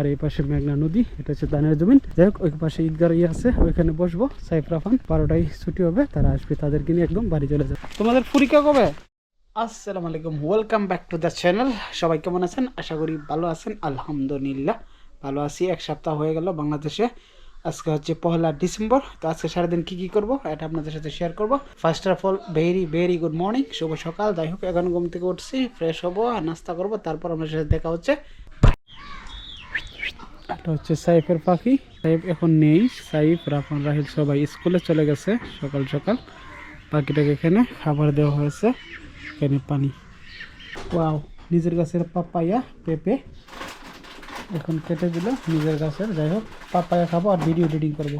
আর এই পাশে মেঘনা নদী, এটা হচ্ছে দানের জমিন। যাই হোক, ওই পাশে ঈদগার ইয়ে আছে, ওইখানে বসবো। সাইফ রাফান বারোটায় ছুটি হবে, তারা আসবে তাদেরকে নিয়ে একদম বাড়ি চলে যাবে। তোমাদের পরীক্ষা কবে? আসসালামু আলাইকুম welcome back to the channel সবাই কেমন আছেন? আশা করি ভালো আছেন, আলহামদুলিল্লাহ। ভালো আছি, এক সপ্তাহ হয়ে গেল বাংলাদেশে। আজকে হচ্ছে পহেলা ডিসেম্বর, তো আজকে সারাদিন কি কি করব, এটা আপনাদের সাথে শেয়ার করব। First of all very very good morning শুভ সকাল, যাই হোক, এখন ঘুম থেকে উঠছি ফ্রেশ হব আর নাস্তা করব, তারপর আপনাদের সাথে দেখা হচ্ছে। এটা হচ্ছে সাইফের পাখি। সাইফ এখন নেই। সাইফ, রাফান, রাহিল সবাই স্কুলে চলে গেছে সকাল সকাল। পাখিটাকে এখানে খাবার দেওয়া হয়েছে। এখানে পানি। ওয়াও, নিজের গাছের পাপায়া পেঁপে এখন কেটে দিল নিজের গাছের। যাই হোক, পাপায়া খাব আর ভিডিও এডিটিং করব।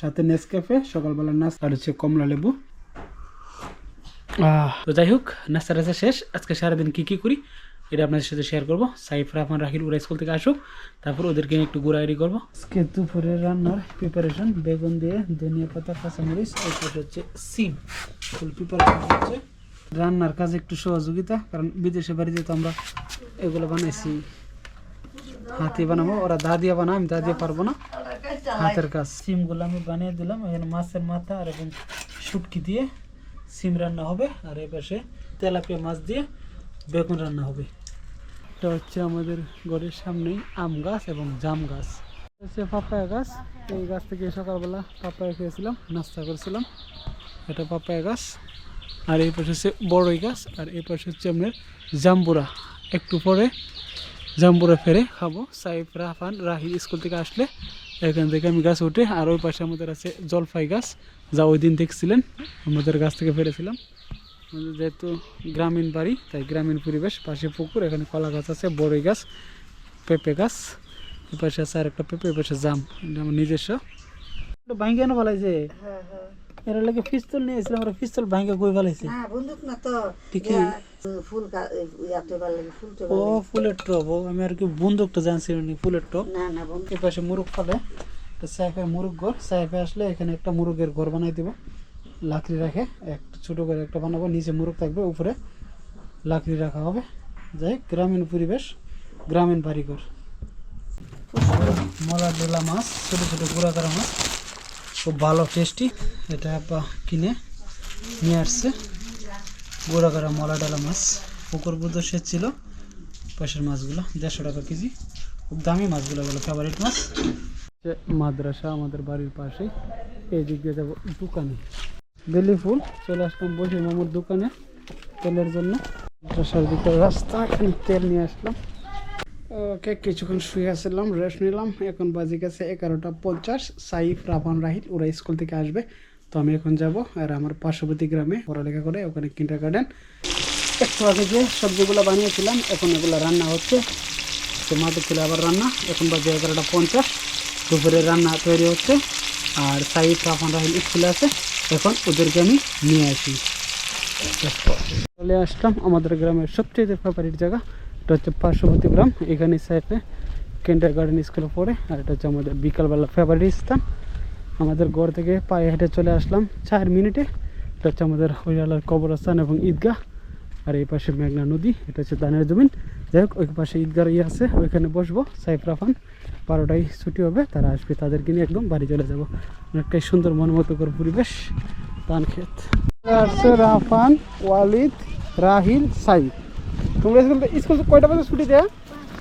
সাথে নেসক্যাফে সকালবেলা নাস্তা আর হচ্ছে কমলা লেবু। তো যাই হোক নাস্তা টাস্তা শেষ। আজকে সারাদিন কী কী করি? এটা আপনাদের সাথে শেয়ার করব। সাইফ রাহমান, রাহিল উড়া স্কুল থেকে আসুক। তারপর ওদেরকে একটু ঘোরাঘুরি করব। আজকে দুপুরে রান্নার প্রিপারেশন বেগুন দিয়ে ধনিয়া পাতা, কাঁচামরিচ এই পাশে হচ্ছে সিম। ফুল প্রিপারেশন হচ্ছে। রান্নার কাজে একটু সহযোগিতা, কারণ বিদেশে বাড়িতে তো আমরা এগুলো বানাইছি। হাতি বানাবো, ওরা দা দিয়ে বানায়, আমি দা দিয়ে পারব না। হাতের কাজ। সিমগুলো আমি বানিয়ে দিলাম, এখানে মাছের মাথা আর এখন শুটকি দিয়ে সিম রান্না হবে। আর এ পাশে তেলাপিয়া মাছ দিয়ে বেগুন রান্না হবে। এটা হচ্ছে আমাদের ঘরের সামনেই আম গাছ এবং জাম গাছ। হচ্ছে পাপায়া গাছ। এই গাছ থেকে সকালবেলা পাপায়া খেয়েছিলাম, নাস্তা করেছিলাম। এটা পাপায়া গাছ। আর এই পাশে হচ্ছে বড়ই গাছ। আর এই পাশে হচ্ছে আপনার জাম্বুরা। একটু পরে জাম্বুরা ফেরে খাব। সাইফ রাহান রাহি স্কুল থেকে আসলে এখান থেকে আমি গাছ উঠে, আর ওই পাশে আমাদের আছে জলফাই গাছ। যা ওই দিন দেখছিলেন। আমাদের গাছ থেকে ফেরেছিলাম। যেহেতু গ্রামীণ বাড়ি তাই গ্রামীণ পরিবেশ পাশে পুকুর এখানে কলা গাছ আছে বড়ই গাছ পেঁপে গাছ এ পাশে আছে আর একটা পেঁপে পাশে জাম আমার নিজস্ব। ভাঙ্গে কেন ফেলাইছে এর লাগে পিস্তল নিয়ে এসেছিলাম আমরা পিস্তল ভাঙ্গে কই ফেলাইছে হ্যাঁ বন্দুক না তো। ঠিকই ফুল ও ফুলের টব ও আমি আর কি বন্দুকটা জানছি ফুলের টব। না না বন্দুক। এই পাশে মুরগ ফেলে তো সাইফের ঘর সাইফে আসলে এখানে একটা মুরগের ঘর বানাই দেবো। লাকড়ি রাখে, একটা ছোটো করে একটা বানাবো, নিচে মুরগ থাকবে, উপরে লাকড়ি রাখা হবে। যাই গ্রামীণ পরিবেশ, গ্রামীণ বাড়িঘর। মলা ডোলা মাছ, ছোটো ছোটো গুঁড়া করা মাছ, খুব ভালো টেস্টি এটা কিনে নিয়ে আসছে। গুঁড়া করা মলা ডালা মাছ, পুকুর বুধ শেষ ছিল, পাশের মাছগুলো, দেড়শো টাকা কেজি। খুব দামি মাছগুলো বলো ফেভারিট মাছ। মাদ্রাসা আমাদের বাড়ির পাশেই এই দিক দিয়ে যাব দোকানে। বেলি ফুল, চলে আসলাম বসির মামুর দোকানে তেলের জন্য। দিকে রাস্তা, এখানে তেল নিয়ে আসলাম। ওকে কিছুক্ষণ শুয়ে আসলাম রেস্ট নিলাম। এখন বাজে গেছে এগারোটা পঞ্চাশ। সাইফ, রাফান, রাহিল, ওরা স্কুল থেকে আসবে। তো আমি এখন যাব, আর আমার পার্শ্ববর্তী গ্রামে পড়ালেখা করে, ওখানে কিন্টার গার্ডেন একটু আগে যে সবজিগুলো বানিয়েছিলাম, এখন এগুলো রান্না হচ্ছে। তো মাঠে ছিল আবার রান্না। এখন বাজে এগারোটা পঞ্চাশ। দুপুরে রান্না তৈরি হচ্ছে। আর সাইফ রাফান রাহিল স্কুলে আছে, এখন ওদেরকে আমি নিয়ে আসি। চলে আসলাম আমাদের গ্রামের সবচেয়ে ফেভারিট জায়গা, এটা হচ্ছে পার্শ্ববর্তী গ্রাম, এখানে সাইফে কিন্ডার গার্ডেন স্কুলে পড়ে, আর এটা হচ্ছে আমাদের বিকালবেলা ফেভারিট স্থান। আমাদের ঘর থেকে পায়ে হেঁটে চলে আসলাম চার মিনিটে, এটা হচ্ছে আমাদের হরিয়ালার কবরস্থান এবং ঈদগাহ, আর এই পাশে মেঘনা নদী, এটা হচ্ছে দানের জমিন। যাই হোক, ওই পাশে ঈদগাহ ইয়ে আছে, ওইখানে বসবো সাইফ রাফান বারোটায় ছুটি হবে তারা আসবে তাদেরকে নিয়ে একদম বাড়ি চলে যাব। অনেকটাই সুন্দর মনোমতকর পরিবেশ ধান ক্ষেত আসছে রাফান ওয়ালিদ রাহিল সাইফ। তোমরা স্কুল স্কুল কয়টা বাজে ছুটি দেয়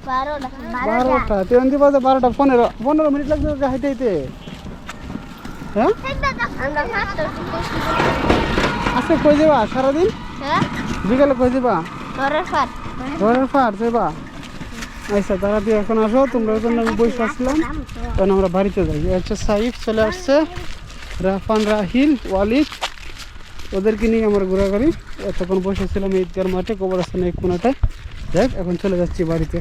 বারোটা। বারোটা বাজে বারোটা পনেরো। পনেরো মিনিট লাগবে হাইতে হাইতে হ্যাঁ? আজকে কই যাবা? সারাদিন? হ্যাঁ? বিকালে কই যাবা? ঘরের ফাট ঘরের যাবা? আচ্ছা তাড়াতাড়ি এখন আসো তোমরা জন্য আমি বসে আসলাম। তখন আমরা বাড়িতে যাই। হচ্ছে সাইফ চলে আসছে। রাফান রাহিল ওয়ালিদ ওদেরকে নিয়ে আমরা ঘোরাঘুরি। এতক্ষণ বসেছিলাম ঈদগার মাঠে কবরস্থানে এক কোনাটায় দেখ এখন চলে যাচ্ছি বাড়িতে।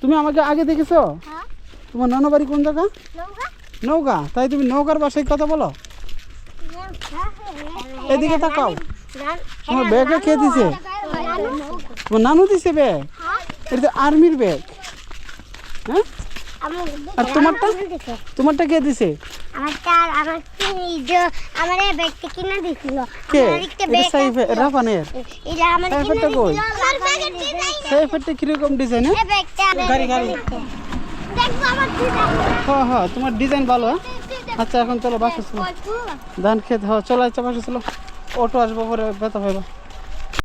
তুমি আমাকে আগে দেখেছ? হ্যাঁ। তোমার নানা বাড়ি কোন জায়গা? নৌকা তাই তুমি নৌকার বাসায় কথা বলো। এদিকে তাকাও। তোমার ব্যাগে কে দিছে? তোমার নানু দিছে ব্যাগ? এটা তো আর্মির ব্যাগ হ্যাঁ? আর তোমারটা? তোমারটা কে দিছে? আমার চার আমার চিনি আমার ব্যাগটা কিনে দিছিল। কে? আমার একটা এটা ব্যাগ সাইফ আছে। রাফানের। এটা আমার কিনে কই? আমার ব্যাগের ডিজাইন কীরকম ডিজাইন এই ব্যাগটা গাড়ি গাড়ি। দেখো আমার ডিজাইন হ্যাঁ হ্যাঁ তোমার ডিজাইন ভালো হ্যাঁ? আচ্ছা এখন চলো বাসা চলো। ধান খেতে হ্যাঁ চলো আচ্ছা বাসা চলো। অটো আসব পরে ব্যথা পাইবা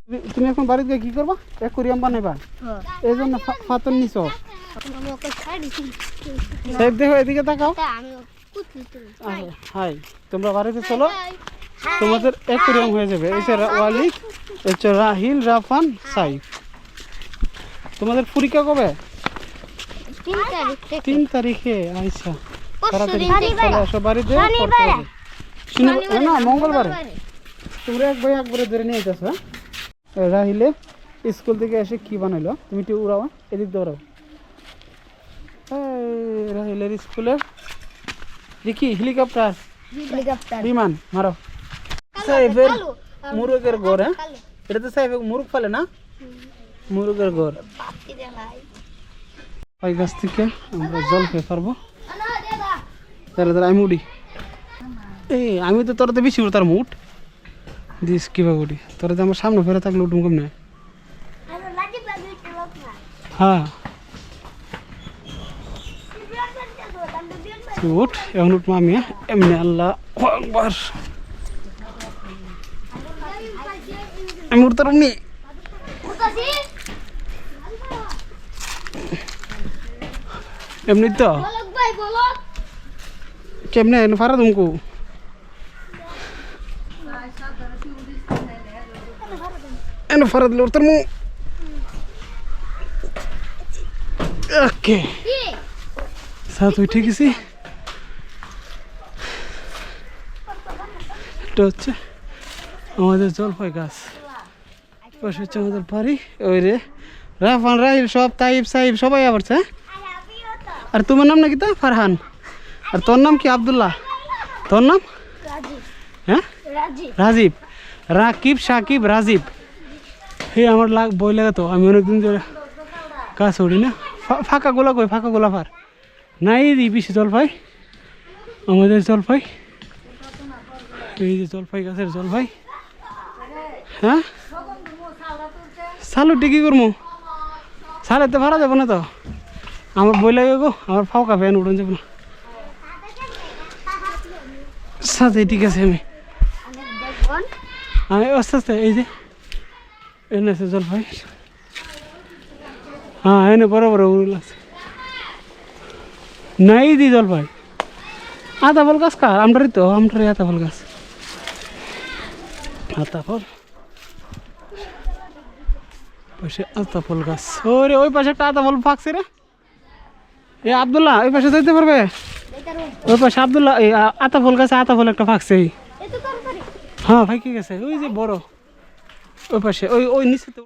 তুমি- এখন বাড়িতে গিয়ে কি করবা? অ্যাকুরিয়াম বানাইবা। এই জন্য ফা- ফাতর নিছ। সাইফ দেখো এদিকে তাকাও। হাই তোমরা বাড়িতে চলো। তোমাদের অ্যাকুরিয়াম হয়ে যাবে। এই যে ওয়ালিদ এই রাহিল রাফান সাইফ। তোমাদের পরীক্ষা কবে? তিন তারিখ আচ্ছা। তাড়াতাড়ি। চলে আসো বাড়িতে না মঙ্গলবারে। তোমরা এক ভাই একবারে ধরে নিয়ে যাচ্ছ রাহিলে স্কুল থেকে এসে কি বানাইলো? তুমি একটু উড়াও? এদিক এই রাহিলের স্কুলের দেখি হেলিকপ্টার বিমান মারো। সাহেবের মুরগের ঘর হ্যাঁ? এটা তো সাহেব মুরগ ফেলে না? মুরগের ঘর। ওই গাছ থেকে আমরা জল খেয়ে পারব। তাহলে তাহলে আমি উঠি এই আমি তো তোর তো বেশি উঠি। তার মুঠ দিস কীভাবে উঠি তোরা তো আমার সামনে ফেরে থাকলে উঠুম কম না হ্যাঁ। উঠ এখন উঠবো আমি হ্যাঁ? এমনি আল্লাহ একবার আমি উঠতে পারবনি এমনি তো? কেমনে ফারা তুমকু ফারা দিলে উঠতার মু ওকে সা তুই ঠিক আছি এটা হচ্ছে আমাদের জলপাই গাছ পাশে হচ্ছে আমাদের বাড়ি ওই রে রাফান রাহিল সব তাইব সাহিব সবাই আবার হ্যাঁ আর তোমার নাম নাকি তা ফারহান আর তোর নাম কি আব্দুল্লাহ তোর নাম হ্যাঁ রাজীব রাকিব, সাকিব, রাজীব। হে, আমার লাগ বই লাগে তো। আমি অনেকদিন ধরে গাছ উড়ি না। ফাঁকা গোলা কই? ফাঁকা গোলা ফার। নাই দি বেশি জলপাই আমাদের জলপাই এই যে জলপাই গাছের জলপাই হ্যাঁ? সালুটি কি করব সালেতে ভাড়া যাব না তো। আমার বই লাগে গো। আমার ফাঁকা ফ্যান উঠুন যাব না। সাথে ঠিক আছে আমি। আমি আস্তে আস্তে এই যে এনে আছে জলপাই। হ্যাঁ এনে বড় বড় উড়ুল আছে। নাই দি জলপাই। আতা ফল গাছ কার? আমরাই তো আমরাই আতা ফল গাছ। আতা ফল? পাশে আতা ফল গাছ। ওরে ওই পাশে একটা আতা ফল ফাঁকছে রে। এ আবদুল্লাহ ওই পাশে যাইতে পারবে? ওই পাশে আবদুল্লাহ আতা ফল গাছে আতা ফল একটা ফাঁকছে। হ্যাঁ ভাই কি গেছে। ওই যে বড়। ওই পাশে ওই ওই নিচে তো